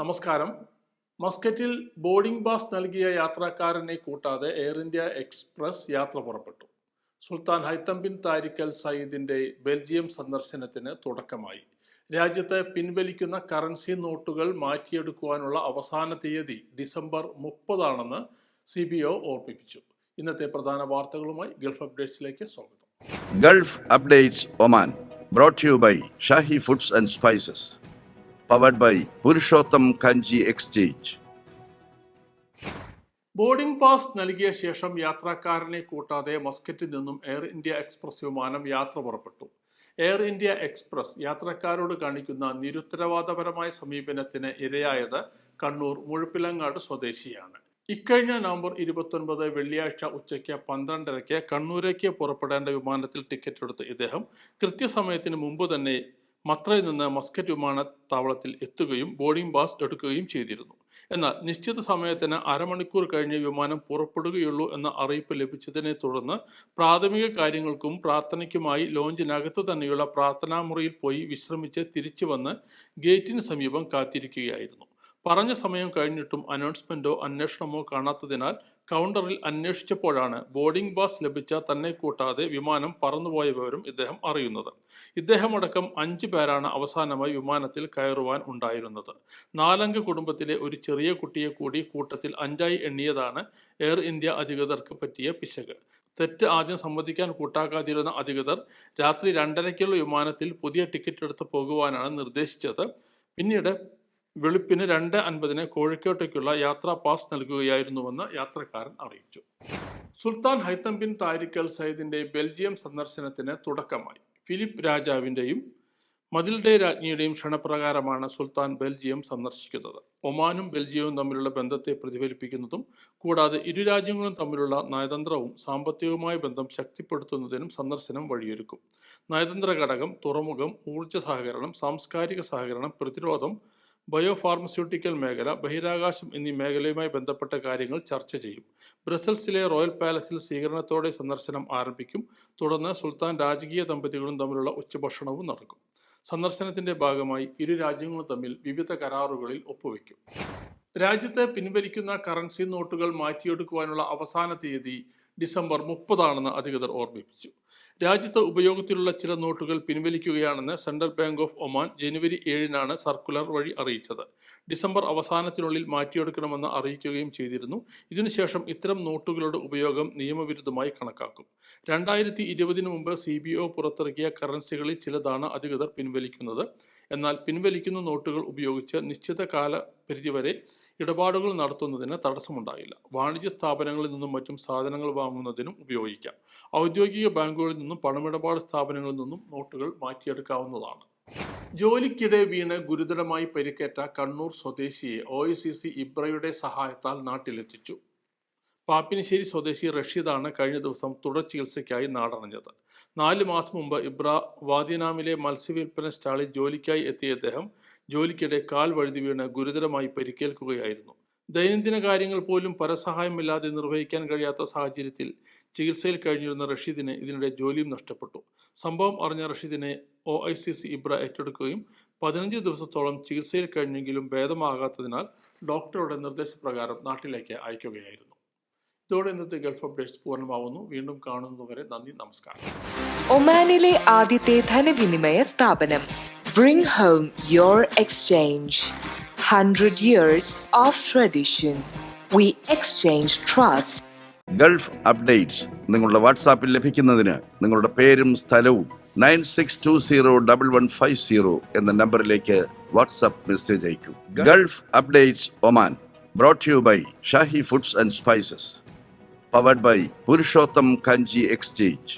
നമസ്കാരം. മസ്കറ്റിൽ boarding pass നൽകിയ യാത്രക്കാരനെ കൂട്ടാതെ എയർ ഇന്ത്യ എക്സ്പ്രസ് യാത്ര പുറപ്പെട്ടു. സുൽത്താൻ ഹൈത്തം ബിൻ താരിഖൽ സയ്യിദിന്റെ ബെൽജിയം സന്ദർശനത്തിന് തുടക്കമായി. രാജ്യത്തെ പിൻവലിക്കുന്ന കറൻസി നോട്ടുകൾ മാറ്റിയെടുക്കുവാനുള്ള അവസാന തീയതി ഡിസംബർ മുപ്പതാണെന്ന് സി ബി ഒ ഓർപ്പിപ്പിച്ചു ഇന്നത്തെ പ്രധാന വാർത്തകളുമായി ഗൾഫ് അപ്ഡേറ്റ്സിലേക്ക് സ്വാഗതം. Gulf updates Oman brought you by Shahi foods and and Spices. By Purushottam Kanji exchange boarding pass നൽകിയ ശേഷം യാത്രക്കാരനെ കൂട്ടാതെ മസ്കറ്റിൽ നിന്നും എയർ ഇന്ത്യ എക്സ്പ്രസ് വിമാനം യാത്ര പുറപ്പെട്ടു എയർ ഇന്ത്യ എക്സ്പ്രസ് യാത്രക്കാരോട് കാണിക്കുന്ന നിരുത്തരവാദപരമായ സമീപനത്തിന് ഇരയായത് കണ്ണൂർ മുഴുപ്പിലങ്ങാട് സ്വദേശിയാണ് ഇക്കഴിഞ്ഞ നവംബർ ഇരുപത്തൊൻപത് വെള്ളിയാഴ്ച ഉച്ചയ്ക്ക് പന്ത്രണ്ടരയ്ക്ക് കണ്ണൂരേക്ക് പുറപ്പെടേണ്ട വിമാനത്തിൽ ടിക്കറ്റ് എടുത്ത ഇദ്ദേഹം കൃത്യസമയത്തിന് മുമ്പ് തന്നെ മത്രയിൽ നിന്ന് മസ്കറ്റ് വിമാനത്താവളത്തിൽ എത്തുകയും ബോർഡിംഗ് പാസ് എടുക്കുകയും ചെയ്തിരുന്നു. എന്നാൽ നിശ്ചിത സമയത്തിന് അരമണിക്കൂർ കഴിഞ്ഞ് വിമാനം പുറപ്പെടുകയുള്ളൂ എന്ന അറിയിപ്പ് ലഭിച്ചതിനെ തുടർന്ന് പ്രാഥമിക കാര്യങ്ങൾക്കും പ്രാർത്ഥനയ്ക്കുമായി ലോഞ്ചിനകത്ത് തന്നെയുള്ള പ്രാർത്ഥനാ മുറിയിൽ പോയി വിശ്രമിച്ച് തിരിച്ചു വന്ന് ഗേറ്റിന് സമീപം കാത്തിരിക്കുകയായിരുന്നു. പറഞ്ഞ സമയം കഴിഞ്ഞിട്ടും അനൗൺസ്മെന്റോ അന്വേഷണമോ കാണാത്തതിനാൽ കൗണ്ടറിൽ അന്വേഷിച്ചപ്പോഴാണ് ബോർഡിംഗ് പാസ് ലഭിച്ച തന്നെ കൂട്ടാതെ വിമാനം പറന്നുപോയ വിവരം ഇദ്ദേഹം അറിയുന്നത്. ഇദ്ദേഹമടക്കം അഞ്ച് പേരാണ് അവസാനമായി വിമാനത്തിൽ കയറുവാൻ ഉണ്ടായിരുന്നത്. നാലംഗ കുടുംബത്തിലെ ഒരു ചെറിയ കുട്ടിയെ കൂടി കൂട്ടത്തിൽ അഞ്ചായി എണ്ണിയതാണ് എയർ ഇന്ത്യ അധികൃതർക്ക് പറ്റിയ പിശക്. തെറ്റ് ആദ്യം സമ്മതിക്കാൻ കൂട്ടാക്കാതിരുന്ന അധികൃതർ രാത്രി രണ്ടരയ്ക്കുള്ള വിമാനത്തിൽ പുതിയ ടിക്കറ്റ് എടുത്ത് പോകുവാനാണ് നിർദ്ദേശിച്ചത്. പിന്നീട് വെളുപ്പിന് രണ്ട് അൻപതിന് കോഴിക്കോട്ടേക്കുള്ള യാത്രാ പാസ് നൽകുകയായിരുന്നുവെന്ന് യാത്രക്കാരൻ അറിയിച്ചു. സുൽത്താൻ ഹൈത്തം ബിൻ താരിഖൽ സയ്യിദിന്റെ ബെൽജിയം സന്ദർശനത്തിന് തുടക്കമായി. ഫിലിപ്പ് രാജാവിന്റെയും മതിലിന്റെ രാജ്ഞിയുടെയും ക്ഷണപ്രകാരമാണ് സുൽത്താൻ ബെൽജിയം സന്ദർശിക്കുന്നത്. ഒമാനും ബെൽജിയവും തമ്മിലുള്ള ബന്ധത്തെ പ്രതിഫലിപ്പിക്കുന്നതും കൂടാതെ ഇരു രാജ്യങ്ങളും തമ്മിലുള്ള നയതന്ത്രവും സാമ്പത്തികവുമായ ബന്ധം ശക്തിപ്പെടുത്തുന്നതിനും സന്ദർശനം വഴിയൊരുക്കും. നയതന്ത്ര ഘടകം തുറമുഖം ഊർജ സഹകരണം സാംസ്കാരിക സഹകരണം പ്രതിരോധം ബയോ ഫാർമസ്യൂട്ടിക്കൽ മേഖല ബഹിരാകാശം എന്നീ മേഖലയുമായി ബന്ധപ്പെട്ട കാര്യങ്ങൾ ചർച്ച ചെയ്യും. ബ്രസൽസിലെ റോയൽ പാലസിൽ സ്വീകരണത്തോടെ സന്ദർശനം ആരംഭിക്കും. തുടർന്ന് സുൽത്താൻ രാജകീയ ദമ്പതികളും തമ്മിലുള്ള ഉച്ചഭക്ഷണവും നടക്കും. സന്ദർശനത്തിന്റെ ഭാഗമായി ഇരു രാജ്യങ്ങളും തമ്മിൽ വിവിധ കരാറുകളിൽ ഒപ്പുവെക്കും രാജ്യത്തെ പിൻവലിക്കുന്ന കറൻസി നോട്ടുകൾ മാറ്റിയെടുക്കുവാനുള്ള അവസാന തീയതി ഡിസംബർ മുപ്പതാണെന്ന് അധികൃതർ ഓർമ്മിപ്പിച്ചു. രാജ്യത്ത് ഉപയോഗത്തിലുള്ള ചില നോട്ടുകൾ പിൻവലിക്കുകയാണെന്ന് സെൻട്രൽ ബാങ്ക് ഓഫ് ഒമാൻ ജനുവരി ഏഴിനാണ് സർക്കുലർ വഴി അറിയിച്ചത്. ഡിസംബർ അവസാനത്തിനുള്ളിൽ മാറ്റിയെടുക്കണമെന്ന് അറിയിക്കുകയും ചെയ്തിരുന്നു. ഇതിനുശേഷം ഇത്തരം നോട്ടുകളുടെ ഉപയോഗം നിയമവിരുദ്ധമായി കണക്കാക്കും. രണ്ടായിരത്തി ഇരുപതിനു മുമ്പ് സി ബി ഒ പുറത്തിറക്കിയ കറൻസികളിൽ ചിലതാണ് അധികൃതർ പിൻവലിക്കുന്നത്. എന്നാൽ പിൻവലിക്കുന്ന നോട്ടുകൾ ഉപയോഗിച്ച് നിശ്ചിത കാലപരിധി വരെ ഇടപാടുകൾ നടത്തുന്നതിന് തടസ്സമുണ്ടായില്ല. വാണിജ്യ സ്ഥാപനങ്ങളിൽ നിന്നും മറ്റും സാധനങ്ങൾ വാങ്ങുന്നതിനും ഉപയോഗിക്കാം. ഔദ്യോഗിക ബാങ്കുകളിൽ നിന്നും പണമിടപാട് സ്ഥാപനങ്ങളിൽ നിന്നും നോട്ടുകൾ മാറ്റിയെടുക്കാവുന്നതാണ്. ജോലിക്കിടെ വീണ് ഗുരുതരമായി പരിക്കേറ്റ കണ്ണൂർ സ്വദേശിയെ ഒ ഐ സി സി ഇബ്രയുടെ സഹായത്താൽ നാട്ടിലെത്തിച്ചു. പാപ്പിനിശ്ശേരി സ്വദേശി റഷീദാണ് കഴിഞ്ഞ ദിവസം തുടർ ചികിത്സയ്ക്കായി നാടണഞ്ഞത് നാല് മാസം മുമ്പ് ഇബ്ര വാദിനാമിലെ മത്സ്യവിൽപ്പന സ്റ്റാളിൽ ജോലിക്കായി എത്തിയ അദ്ദേഹം ജോലിക്കിടെ കാൽ വഴുതി വീണ് ഗുരുതരമായി പരിക്കേൽക്കുകയായിരുന്നു. ദൈനംദിന കാര്യങ്ങൾ പോലും പരസഹായമില്ലാതെ നിർവഹിക്കാൻ കഴിയാത്ത സാഹചര്യത്തിൽ ചികിത്സയിൽ കഴിഞ്ഞിരുന്ന റഷീദിന് ഇതിനിടെ ജോലിയും നഷ്ടപ്പെട്ടു. സംഭവം അറിഞ്ഞ റഷീദിനെ O I C C Ibra ഏറ്റെടുക്കുകയും പതിനഞ്ച് ദിവസത്തോളം ചികിത്സയിൽ കഴിഞ്ഞെങ്കിലും ഭേദമാകാത്തതിനാൽ ഡോക്ടറുടെ നിർദ്ദേശപ്രകാരം നാട്ടിലേക്ക് അയക്കുകയായിരുന്നു. ഇതോടെ ഇന്നത്തെ ഗൾഫ് അപ്ഡേറ്റ്സ് പൂർണമാവുന്നു. വീണ്ടും കാണുന്നതുവരെ നന്ദി നമസ്കാരം. ഒമാനിലെ ആദ്യത്തെ ധനവിനിമയ സ്ഥാപനം. Bring home your exchange hundred years of tradition we exchange trust Gulf updates നിങ്ങളുടെ വാട്സാപ്പിൽ ലഭിക്കുന്നതിന് നിങ്ങളുടെ പേരും സ്ഥലവും nine six two zero double one five zero എന്ന നമ്പറിലേക്ക് WhatsApp message അയക്കൂ. Gulf updates Oman brought you by Shahi foods and spices powered by Purushottam Kanji exchange